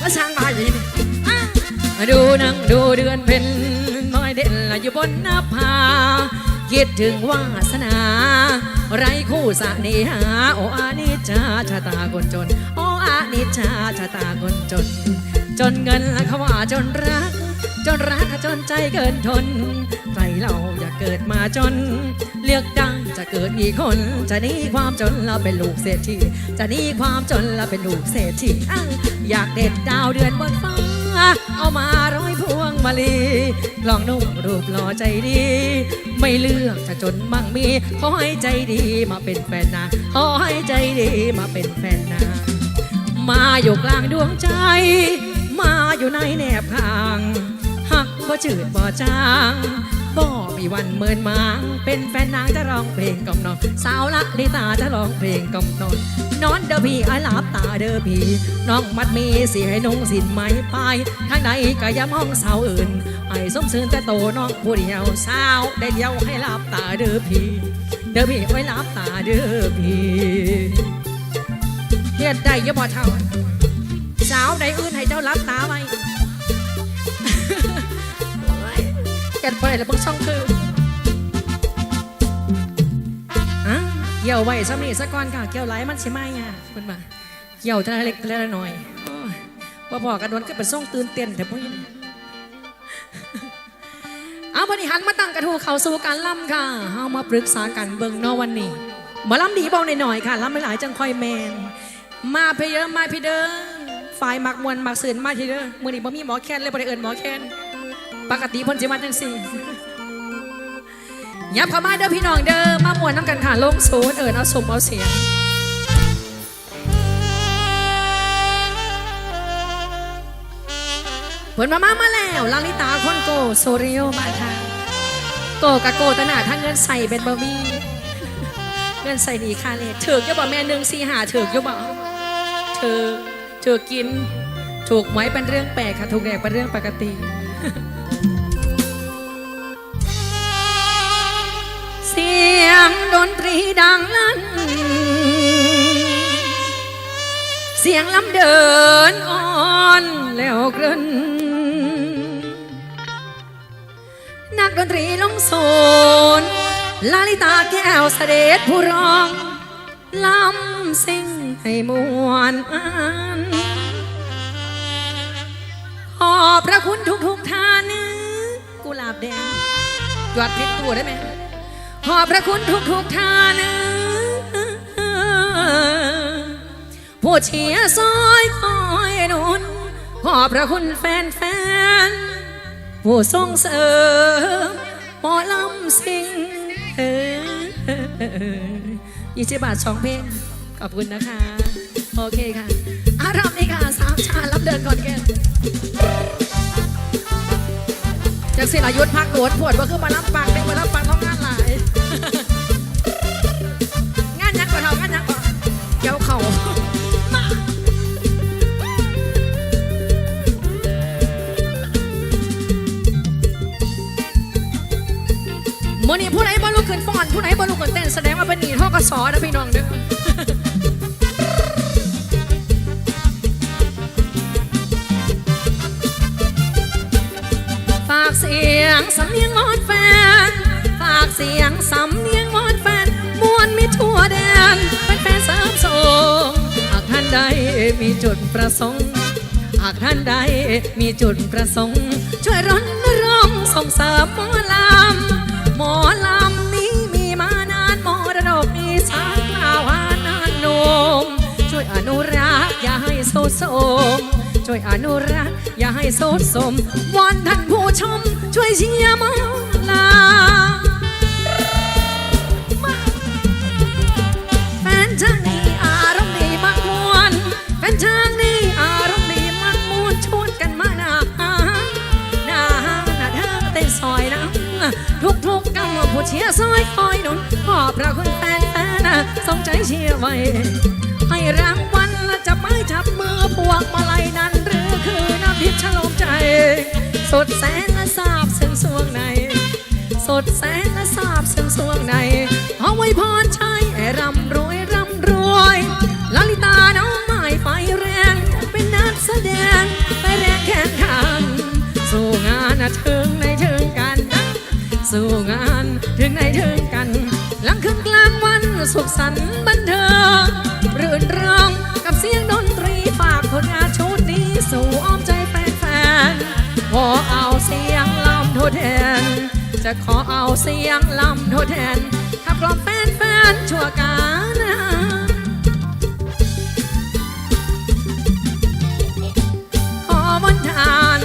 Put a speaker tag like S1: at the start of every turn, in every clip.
S1: มาสร้างบ้านอย่างนี้มาดูนังดูเดือนเพ็ญน้อยเด่นละอยู่บนหน้าผาคิดถึงวาสนา ไรคู่สเนหาโออานิจาชะตาคนจน โออานิจาชะตาคนจน จนเงินและเขาว่าจนรัก จนรักจนใจเกินทน ใครเราอยากเกิดมาจน เลือกดังจะเกิดอีกคน จะหนีความจนแล้วเป็นลูกเศรษฐีจะหนีความจนแล้วเป็นลูกเศรษฐีอ้าอยากเด็ดดาวเดือนบนฟ้า เอามาร้อยพวงมาลีกลองนุ่มรูปหล่อใจดี ไม่เลือกจะจนมั่งมีขอให้ใจดีมาเป็นแฟนนาขอให้ใจดีมาเป็นแฟนนามาอยู่กลางดวงใจ มาอยู่ในแนบข้าง หักบ่จืดบ่จางบ่มีวันเมินมางเป็นแฟนนางจะร้องเพลงกำนอนสาวละลิตาจะร้องเพลงกำนอนนอนเด้อพี่ไอหลับตาเด้อพี่น้องมัดมีสีให้นุ่งสินไหมไปข้างในก็อย้ำห้องสาวอื่นไอ้สมซื่นแต่โตน้องผู้เดียวสาวได้เดียวให้หลับตาเด้อพี่เด้อพี่ไว้หลับตาเด้อพี่เฮ็ดได้ยังบ่เท่าสาวใดอื่นให้เจ้ารับตาไว้ กันไปแล้วเบิ่งช่องคืออะเกี่ยวไว้ซ้ำนี่สักก่อนค่ะเกี่ยวไหลายมันใช่ไหมอะคุณบ่าเกี่ยวทีละเล็กทีละน้อยโอ้ยว่าบอกกันโดนก็เป็นส่งตื่นเต้นแต่พวกนี้เอาวันนี้หันมาตั้งกระทูเขาสู่การล่ำค่ะเฮามาปรึกษากันเบิ่งนอวันนี้มาล่ำดีบอกหน่อยๆค่ะล่ำไม่หลายจังคอยแมน มาเพเยอะมาพี่เด้อฝ่ายมักมวนมักสือนมาพี่เด้อมื้อนี้บ่มีหมอแคนเลยบ่ได้เอิ้นหมอแคน ปกติเพิ่นสิมาจังซี่ยับเข้ามาเด้อพี่น้องเด้อมามวนน้ำกันค่ะลงศูนเอิ้นเอาสมเอาเสียงเพิ่นมามามาแล้วลาลิตาคนโกโซริโอมาทางโกกะโกตะหนาถ้าเงินใส่เป็นบ่มีเงินใส่ดีค่าเลขถือกจะบอแม่หนึ่งสี่หาถือกจะบอกถือกถือกกิน ถูกไหมเป็นเรื่องแปลกค่ะถูกแดกเป็นเรื่องปกติ เสียงดนตรีดังลั่น เสียงลำเดินอ่อนแล้วกระนนักดนตรีลงโซนลาลิตาแก้วเสด็จผู้ร้องลำสิ่งให้มวนอัน อบพระคุณทุกทุกทานกุหลาบแดงหยดพิษตัวได้ไหมขอบพระคุณทุกทุกทานผู้เชียร์ซอยคอยนุนขอบพระคุณแฟนๆผู้ส่งเสริมหมอลำสิงเออยี่สิบบาทสองเพลงขอบคุณนะคะ โอเคค่ะอารามนี่ค่ะ สามชารับเดินก่อนแกจากศิลายุทธพักหลดปวดว่าคือมารับปังเป็นมารับปังต้องงานหลาย งานยักษ์กว่าเรางานยักษ์กว่าเกี่ยวเข่ามามื่อนี้ผู้ใดบ่ลุกขึ้นฟ้อนผู้ใดบ่ลุกขึ้นเต้นแสดงว่าเป็นหนีท่อกสอนะพี่น้องเด้อ มอดแฟน ฝากเสียงสำเนียงมอดแฟนมวนมีทั่วแดนเป็นแฟนสริมส่งหากท่านใดมีจุดประสงค์ หากท่านใดมีจุดประสงค์ ช่วยรณรงค์ส่งเสริมหมอลำหมอลำนี้มีมานานมรดกมีสารกล่าวหานานนมช่วยอนุรักษ์อย่าให้โซโซมช่วยอนุรักษ์ อย่าให้โซโสมวอนท่านผู้ชม ช่วยเชียร์มอลำแฟนช่างนี้อารมณ์ดีมากมวนแฟนช่างนี้อารมณ์ดีมากมวนชวนกันมาหนาหนาหนาทางเต้นซอยนะทุกทุกกำผู้เชียร์ซอยคอยหนุนขอบพระคุณแฟนแฟนๆส่งใจเชียร์ไว้ให้รางวัลและจับไม้จับมือพวงมาลัยนั้น สดแสนและสาบซึ่งสวงใน สดแสนและสาบซึ่งสวงในเอาไว้พรชัยร่ำรวยร่ำรวยลลิตาน้องใหม่ไฟแรง เป็นนักแสดงไปแรงแข่งขันสู่งานถึงในถึงกัน สู่งานถึงในถึงกัน หลังคืนกลางวันสุขสันต์บันเทิง ขอเอาเสียงลำทดแทน จะขอเอาเสียงลำทดแทนขับกล่อมแฟนๆชั่วกาลขอมนทาน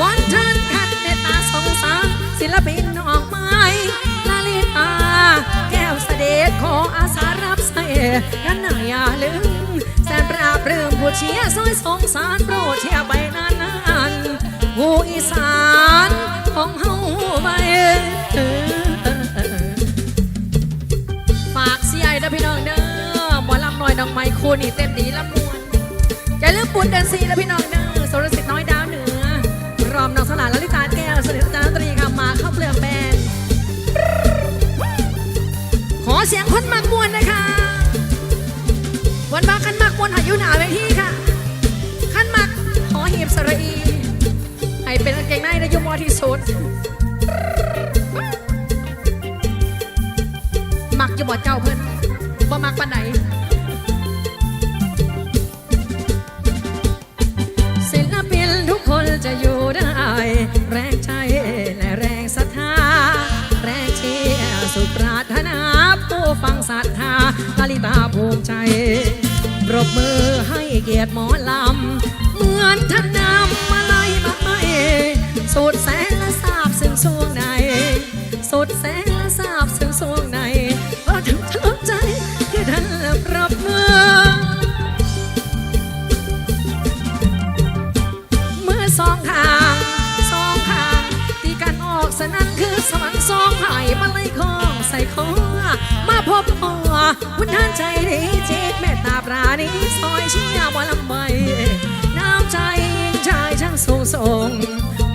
S1: มนทานขัดเมตตาสงสารศิลปินออกไม้ลาลิตา แก้วเสด็จขออาสารับใส่กันหน่าอย่าลืมแสนปราบปรื้มผู้เชียร์ซอยสงสารโปรดเชียร์ไปนาน หูอีสานของเฮาไปฝากเสียไอ้เด้พี่น้องเด้อหมอลำหน่อยน้องไม้คู่นี่เต้นดีละมวนอย่าลืมปุ่นเดินซีนะพี่น้องเด้อ ที่สุด มักจะบอเจ้าเพิ่นบ่มักปานไหนศิลปินทุกคนจะอยู่ได้ แรงใจและแรงศรัทธา แรงเชียร์สุปรารถนาผู้ฟังศรัทธาลลิตาภูมิใจปรบมือให้เกียรติหมอลำ เหมือนท่านนำมา สุดแสนและทราบซึ่งสวงใน สุดแสนและทราบซึ่งสวงในเพราะถึงทะลุใจที่ท่านปรบมือเมื่อสองข้าง อกสนั่นคือสวรรค์สองหายมาเลยคองใส่คอมาพบพ่อคุณท่านใจดีจิตเมตตาปราณีซอยเชียร์มาลำใบน้ำใจยิ่งชายช่างสูงส่ง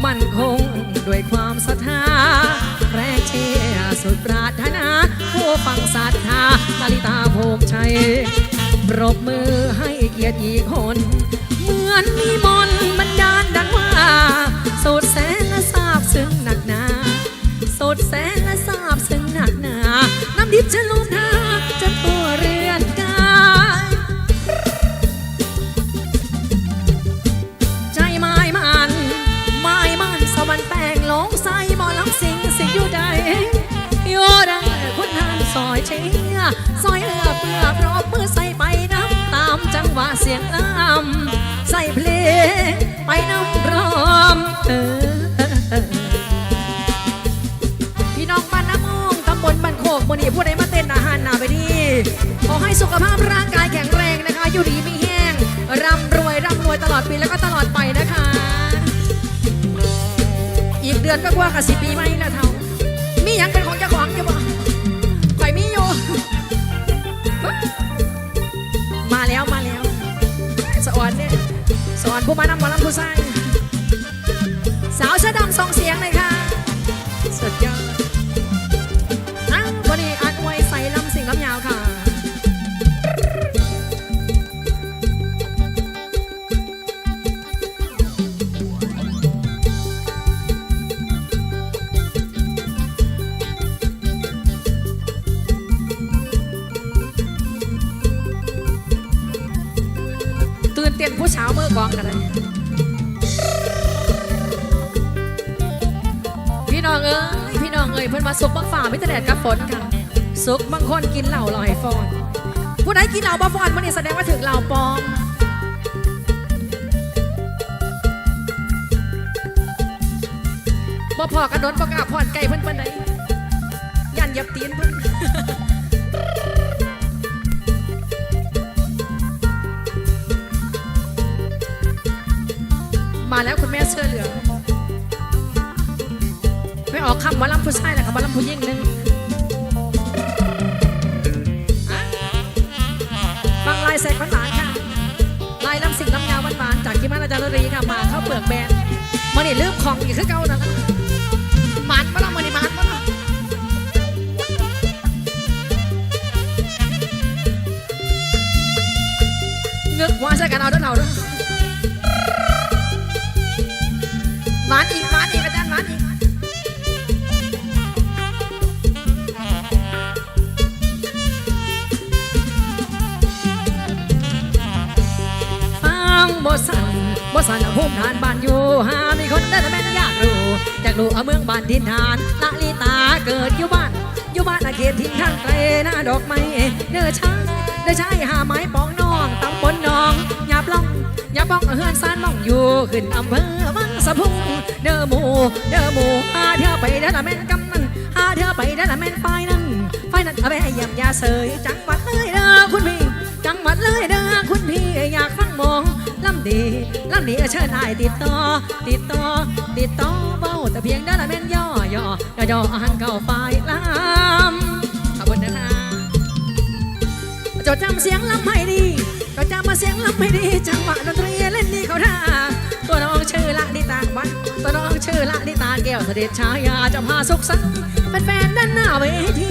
S1: มั่นคงด้วยความศรัทธาแรงเชียร์สุดปรารถนาผู้ฟังศรัทธาลลิตาภูมิใจปรบมือให้เกียรติอีกคน อยเชียซอยเอือเพื่อพร้อมมือใส่ไปน้ำตามจังหวะเสียงลำใส่เพลงไปน้ำพร้อมเออพี่น้องบ้านน้ำมองตำบลบ้านโคกมนีผู้ใดมาเต้นอาหารหนาไปดีขอให้สุขภาพร่างกายแข็งแรงนะคะ อยู่ดีม่แห้งร่ำรวยร่ำรวยตลอดปีแล้วก็ตลอดไปนะคะ อีกเดือนก็กว่ากับสิปีไม่แล้วเท่ามีหยังเป็นของเจ้าของอยู่บ่ อนเนี่ยสอนผู้มานำหมอลำผู้สร้างสาวเสื้อดำส่งเสียงเลยค่ะสุดยอด พี่น้องเอ้ยพี่น้องเอ้ยเพิ่นมาสุกบังฝ่าไมิตรแดดกับฝนค่ะสุกบางคนกินเหล้าลอยฟอนผู้ใดกินเหล้าบ่ฟอนมันนี่แสดงว่าถึงเหล้าปลอมบ่พอกระโดดบ่กล้าพอนไก่เพิ่นปานใดยันยับตีนเพิ่น มาลำผู้ชายและคำว่าลำผู้หญิงนึงอะฟังลายแสกหวานค่ะ ลายลำสิงลำยาวหวานๆจากที่มันอาจารย์รีค่ะมาเข้าเปลือกแบนมันนี่ลืมของอีกคือเก่านั่นละมันปะล่ะมันนี่มันปะล่ะเงือกหัวใส่กันเอาด้อเราด้วานอีกหวานอี บ่สั่นบ่สั่นภูมิฐานบ้านอยู่หามีคนได้แต่แม่นอยากรู้อยากรู้เอาเมืองบ้านทินฐานละลิตาเกิดอยู่บ้าน อยู่บ้านอาเขตทิ้งทางไกลหน้าดอกไม้เนื้อช้างเนื้อชายหาไม้ปองน้องตำบลน้องหยาบล่องหยาบบ้องเฮือนซานมองอยู่ขึ้นอำเภอมังสะพุงเด้อหมูเด้อหมูหาเธอไปเด้อละแม่นกำนันหาเธอไปเด้อละแม่นไฟนั่นไฟนั่นเอาไปให้ยำยาเสยจังหวัดเลยเด้อคุณพี่ ดีลำดีเชิญนายติดต่อ ติดต่อ ติดต่อเบาแต่เพียงด้ละแม่นย่อย่อย่อย่ออาหารเก่าไปลำขอบคุณนะคะจดจำเสียงลำให้ดีจดจำมาเสียงลำให้ดีจังหวะดนตรีเล่นดีเขาท่าตัวน้องชื่อละนิตาวันตัวน้องชื่อละนิตาแก้วเสด็จชายาจะพาสุขสันต์แฟนๆด้านหน้าเวที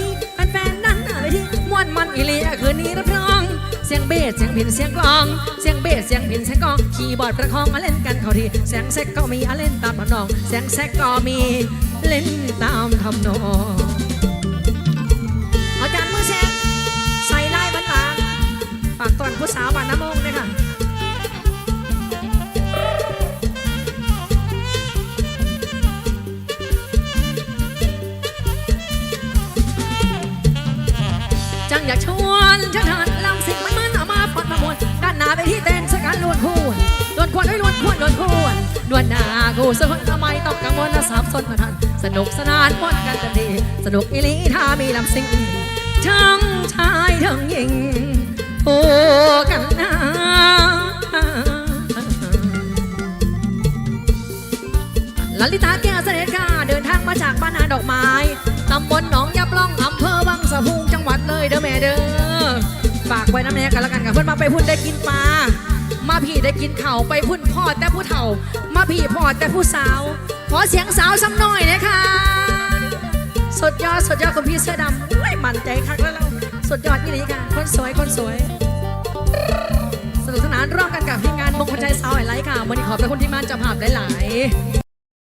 S1: แฟนๆด้านหน้าเวทีม่วนมันอีเลียคืนนี้รับ เสียงเบสเสียงพินเสียงกลอง เสียงเบสเสียงพินเสียงกลอง คีย์บอร์ดประคองมาเล่นกันเขาทีเสียงแซกก็มีอาเล่นตามทำนอง เสียงแซกก็มีเล่นตามทำนอง ควนหน้ากูสะคนทำไมต้องกังวลและสับสนมาทันสนุกสนานม่วนกันเต็มที่สนุกอีลีถ้ามีลำสิ่งทั้งชายทั้งหญิงโอ้กันนะลลิตาแก้วเสด็จค่ะเดินทางมาจากบ้านนาดอกไม้ตำบลหนองยับล่องอำเภอวังสะพุงจังหวัดเลยเด้อแม่เด้อฝากไว้น้ำแน่กันล้วกันกับเพื่อนมาไปพุ่นได้กินปลา มาพี่ได้กินเข่าไปพุ่นพ่อแต่ผู้เฒ่า มาพี่พ่อแต่ผู้สาว ขอเสียงสาวซ้ำหน่อยนะคะสุดยอดสุดยอดคุณพี่เสื้อดำไม่มั่นใจคักแล้วเราสุดยอดนี่เลยค่ะ คนสวยคนสวย สนุกสนานร่วมกันกับทีมงานมงคลใจสาวไอไลท์ค่ะวันนี้ขอบพระคุณที่มาจับภาพหลาย ๆ